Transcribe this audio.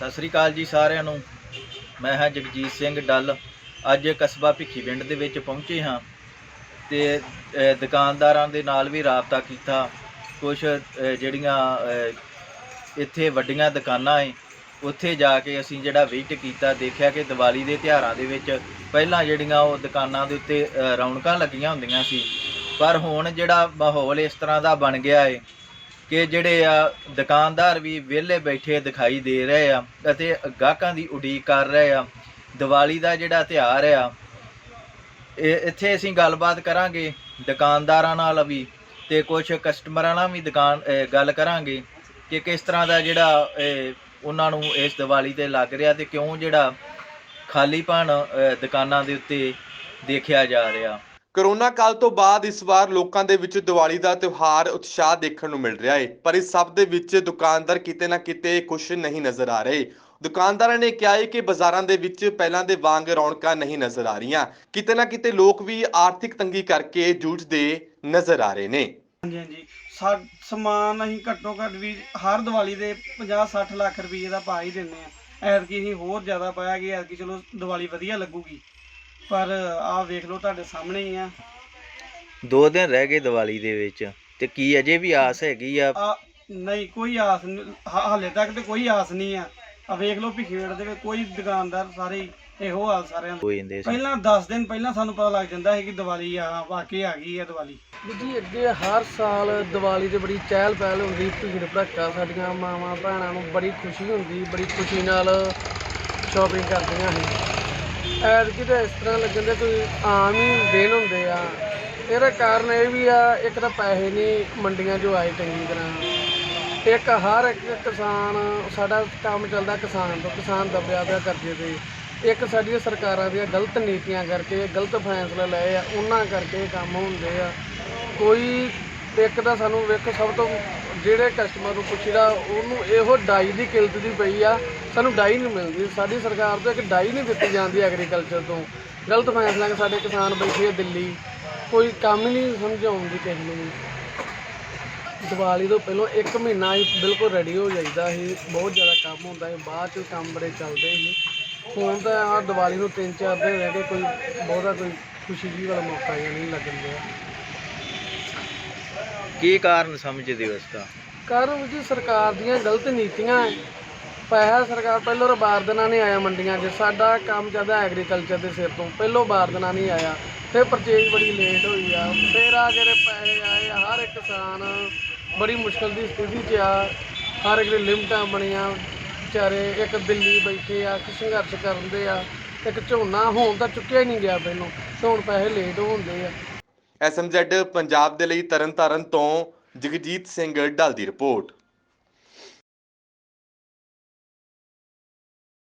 ਸਤਿ ਸ੍ਰੀ ਅਕਾਲ ਜੀ ਸਾਰਿਆਂ ਨੂੰ। ਮੈਂ ਹਾਂ ਜਗਜੀਤ ਸਿੰਘ ਡੱਲ। ਅੱਜ ਕਸਬਾ ਭਿੱਖੀ ਪਿੰਡ ਦੇ ਵਿੱਚ ਪਹੁੰਚੇ ਹਾਂ ਤੇ ਦੁਕਾਨਦਾਰਾਂ ਦੇ ਨਾਲ ਵੀ ਰਾਬਤਾ ਕੀਤਾ। ਕੁਝ ਜਿਹੜੀਆਂ ਇੱਥੇ ਵੱਡੀਆਂ ਦੁਕਾਨਾਂ ਏ, ਉੱਥੇ ਜਾ ਕੇ ਅਸੀਂ ਜਿਹੜਾ ਵਿਜ਼ਿਟ ਕੀਤਾ, ਦੇਖਿਆ ਕਿ ਦੀਵਾਲੀ ਦੇ ਤਿਉਹਾਰਾਂ ਦੇ ਵਿੱਚ ਪਹਿਲਾਂ ਜਿਹੜੀਆਂ ਉਹ ਦੁਕਾਨਾਂ ਦੇ ਉੱਤੇ ਰੌਣਕਾਂ ਲੱਗੀਆਂ ਹੁੰਦੀਆਂ ਸੀ। ਪਰ ਹੁਣ ਜਿਹੜਾ ਮਾਹੌਲ ਇਸ ਤਰ੍ਹਾਂ ਦਾ ਬਣ ਗਿਆ ਏ ਕਿ ਜਿਹੜੇ ਆ ਦੁਕਾਨਦਾਰ ਵੀ ਵਿਹਲੇ ਬੈਠੇ ਦਿਖਾਈ ਦੇ ਰਹੇ ਆ ਅਤੇ ਗਾਹਕਾਂ ਦੀ ਉਡੀਕ ਕਰ ਰਹੇ ਆ। ਦੀਵਾਲੀ ਦਾ ਜਿਹੜਾ ਤਿਉਹਾਰ ਆ, ਇਹ ਇੱਥੇ ਅਸੀਂ ਗੱਲਬਾਤ ਕਰਾਂਗੇ, ਦੁਕਾਨਦਾਰਾਂ ਨਾਲ ਵੀ ਤੇ ਕੁਝ ਕਸਟਮਰਾਂ ਨਾਲ ਵੀ ਦੁਕਾਨ ਗੱਲ ਕਰਾਂਗੇ ਕਿ ਕਿਸ ਤਰ੍ਹਾਂ ਦਾ ਜਿਹੜਾ ਉਹਨਾਂ ਨੂੰ ਇਸ ਦੀਵਾਲੀ ਤੇ ਲੱਗ ਰਿਹਾ ਤੇ ਕਿਉਂ ਜਿਹੜਾ ਖਾਲੀਪਣ ਦੁਕਾਨਾਂ ਦੇ ਉੱਤੇ ਦੇਖਿਆ ਜਾ ਰਿਹਾ। ਕਰੋਨਾ ਕਾਲ ਤੋਂ ਬਾਅਦ ਇਸ ਵਾਰ ਲੋਕਾਂ ਦੇ ਵਿੱਚ ਦੀਵਾਲੀ ਦਾ ਤਿਉਹਾਰ, ਉਤਸ਼ਾਹ ਦੇਖਣ ਨੂੰ ਮਿਲ ਰਿਹਾ ਹੈ ਪਰ ਇਸ ਸਭ ਦੇ ਵਿੱਚ ਦੁਕਾਨਦਾਰ ਕਿਤੇ ਨਾ ਕਿਤੇ ਖੁਸ਼ ਨਹੀਂ ਨਜ਼ਰ ਆ ਰਹੇ। ਦੁਕਾਨਦਾਰਾਂ ਨੇ ਕਿਹਾ ਹੈ ਕਿ ਬਾਜ਼ਾਰਾਂ ਦੇ ਵਿੱਚ ਪਹਿਲਾਂ ਦੇ ਵਾਂਗ ਰੌਣਕਾਂ ਨਹੀਂ ਨਜ਼ਰ ਆ ਰਹੀਆਂ। ਕਿਤੇ ਨਾ ਕਿਤੇ ਲੋਕ ਵੀ ਆਰਥਿਕ ਤੰਗੀ ਕਰਕੇ ਜੂਝਦੇ ਨਜ਼ਰ ਆ ਰਹੇ ਨੇ। ਹਾਂਜੀ ਹਾਂਜੀ। ਸਾ, ਸਮਾਨ ਅਸੀਂ ਘੱਟੋ ਘੱਟ ਵੀ ਹਰ ਦੀਵਾਲੀ ਦੇ 50 60 ਲੱਖ ਰੁਪਏ ਦਾ ਪਾ ਹੀ ਦਿੰਦੇ ਆ। ਐਤਕੀ ਅਸੀਂ ਹੋਰ ਜ਼ਿਆਦਾ ਪਾਇਆ ਕਿ ਐਤਕੀ ਚਲੋ ਦੀਵਾਲੀ ਵਧੀਆ ਲੱਗੂਗੀ। ਪਰ ਆਹ ਵੇਖ ਲਓ ਤੁਹਾਡੇ ਸਾਹਮਣੇ ਹੀ ਆ। ਦੋ ਦਿਨ ਰਹਿ ਗਏ ਦੀਵਾਲੀ ਦੇ ਵਿੱਚ ਤੇ ਕੀ ਅਜੇ ਵੀ ਆਸ ਹੈਗੀ ਆ? ਆ ਨਹੀਂ ਕੋਈ ਆਸ ਹਾ- ਹਾਲੇ ਤੱਕ ਤੇ ਕੋਈ ਆਸ ਨਹੀਂ ਆ। ਆ ਵੇਖ ਲਓ ਭਿਖੇੜ ਦੇ ਵਿੱਚ ਕੋਈ ਦੁਕਾਨਦਾਰ ਸਾਰੇ ਹੀ ਇਹੋ ਹਾਲ ਸਾਰਿਆਂ ਦਾ। ਹੋ ਜਾਂਦੇ ਸੀ ਪਹਿਲਾਂ 10 ਦਿਨ ਪਹਿਲਾਂ ਸਾਨੂੰ ਪਤਾ ਲੱਗ ਜਾਂਦਾ ਸੀ ਕਿ ਦੀਵਾਲੀ ਆ ਵਾਕਈ ਆ ਗਈ ਆ ਦੀਵਾਲੀ। ਜੀ ਅੱਗੇ ਹਰ ਸਾਲ ਦੀਵਾਲੀ ਤੇ ਬੜੀ ਚਹਿਲ ਪਹਿਲ ਹੁੰਦੀ ਭੀੜ ਭੜੱਕਾ ਸਾਡੀਆਂ ਮਾਵਾਂ ਭੈਣਾਂ ਨੂੰ ਬੜੀ ਖੁਸ਼ੀ ਹੁੰਦੀ ਬੜੀ ਖੁਸ਼ੀ ਨਾਲ ਸ਼ਾਪਿੰਗ ਕਰਦੀਆਂ ਸੀ। ਐਤਕੀ ਤਾਂ ਇਸ ਤਰ੍ਹਾਂ ਲੱਗਣ ਦੇ ਕੋਈ ਆਮ ਹੀ ਦਿਨ ਹੁੰਦੇ ਆ। ਇਹਦਾ ਕਾਰਨ ਇਹ ਵੀ ਆ, ਇੱਕ ਤਾਂ ਪੈਸੇ ਨਹੀਂ ਮੰਡੀਆਂ 'ਚੋਂ ਆਏ ਚੰਗੀ ਤਰ੍ਹਾਂ। ਇੱਕ ਹਰ ਇੱਕ ਕਿਸਾਨ, ਸਾਡਾ ਕੰਮ ਚੱਲਦਾ ਕਿਸਾਨ ਤੋਂ, ਕਿਸਾਨ ਦੱਬਿਆ ਪਿਆ ਕਰਜ਼ੇ ਤੇ। ਇੱਕ ਸਾਡੀਆਂ ਸਰਕਾਰਾਂ ਦੀਆਂ ਗਲਤ ਨੀਤੀਆਂ ਕਰਕੇ, ਗਲਤ ਫੈਸਲੇ ਲਏ ਆ, ਉਹਨਾਂ ਕਰਕੇ ਕੰਮ ਹੁੰਦੇ ਆ। ਕੋਈ ਇੱਕ ਤਾਂ ਸਾਨੂੰ ਵੇਖੋ, ਸਭ ਤੋਂ ਜਿਹੜੇ ਕਸਟਮਰ ਨੂੰ ਪੁੱਛੀਦਾ ਉਹਨੂੰ ਇਹੋ ਡਾਈ ਦੀ ਕਿਲਤ ਦੀ ਪਈ ਆ। ਸਾਨੂੰ ਡਾਈ ਨਹੀਂ ਮਿਲਦੀ। ਸਾਡੀ ਸਰਕਾਰ ਤੋਂ ਇੱਕ ਡਾਈ ਨਹੀਂ ਦਿੱਤੀ ਜਾਂਦੀ ਐਗਰੀਕਲਚਰ ਤੋਂ। ਗਲਤ ਫੈਸਲਾ ਕਿ ਸਾਡੇ ਕਿਸਾਨ ਬੈਠੇ ਆ ਦਿੱਲੀ। ਕੋਈ ਕੰਮ ਹੀ ਨਹੀਂ ਸਮਝਾਉਣ ਦੀ ਕਿਸੇ ਨੂੰ ਦੀਵਾਲੀ ਤੋਂ ਪਹਿਲਾਂ ਇੱਕ ਮਹੀਨਾ ਹੀ ਬਿਲਕੁਲ ਰੈਡੀ ਹੋ ਜਾਂਦਾ ਸੀ। ਬਹੁਤ ਜ਼ਿਆਦਾ ਕੰਮ ਹੁੰਦਾ ਸੀ। ਬਾਅਦ ਚ ਕੰਮ ਬੜੇ ਚੱਲਦੇ ਸੀ। ਹੁਣ ਤਾਂ ਆ ਦੀਵਾਲੀ ਨੂੰ ਤਿੰਨ ਚਾਰ ਦਿਨ ਰਹਿ ਕੇ ਕੋਈ ਬਹੁਤਾ ਕੋਈ ਖੁਸ਼ੀ ਜੀ ਵਾਲਾ ਮੌਕਾ ਨਹੀਂ ਲੱਗਣ ਡਿਆ ਕੀ ਕਾਰਨ ਸਮਝਦੇ ਹੋ ਇਸ ਦਾ? ਕਾਰਨ ਜੀ ਸਰਕਾਰ ਦੀਆਂ ਗਲਤ ਨੀਤੀਆਂ ਹੈ ਪੈਸਾ ਸਰਕਾਰ ਪਹਿਲੋਂ ਤਾਂ ਦਿਨਾਂ ਨਹੀਂ ਆਇਆ ਮੰਡੀਆਂ 'ਚ। ਸਾਡਾ ਕੰਮ ਜ਼ਿਆਦਾ ਐਗਰੀਕਲਚਰ ਦੇ ਸਿਰ ਤੋਂ। ਪਹਿਲੋਂ ਬਾਰ ਦਿਨਾਂ ਨਹੀਂ ਆਇਆ। ਫਿਰ ਪਰਚੇਜ ਬੜੀ ਲੇਟ ਹੋਈ ਆ। ਫਿਰ ਆ ਕੇ ਪੈਸੇ ਆਏ ਆ, ਹਰ ਇੱਕ ਕਿਸਾਨ ਬੜੀ ਮੁਸ਼ਕਲ ਦੀ ਸਥਿਤੀ 'ਚ ਆ। ਹਰ ਇੱਕ ਦੀ ਲਿਮਟਾਂ ਬਣੀਆਂ। ਵਿਚਾਰੇ ਇੱਕ ਦਿੱਲੀ ਬੈਠੇ ਆ ਕਿ ਸੰਘਰਸ਼ ਕਰਨ ਦੇ ਆ। ਇੱਕ ਝੋਨਾ ਹੋਣ ਤਾਂ ਚੁੱਕਿਆ ਹੀ ਨਹੀਂ ਗਿਆ ਪਹਿਲੋਂ। ਤੇ ਹੁਣ ਪੈਸੇ ਲੇਟ ਹੁੰਦੇ ਆ। ਐਸਐਮਜ਼ੈਡ ਪੰਜਾਬ ਦੇ ਲਈ ਤਰਨਤਾਰਨ ਤੋਂ ਜਗਜੀਤ ਸਿੰਘ ਡਲ ਦੀ ਰਿਪੋਰਟ।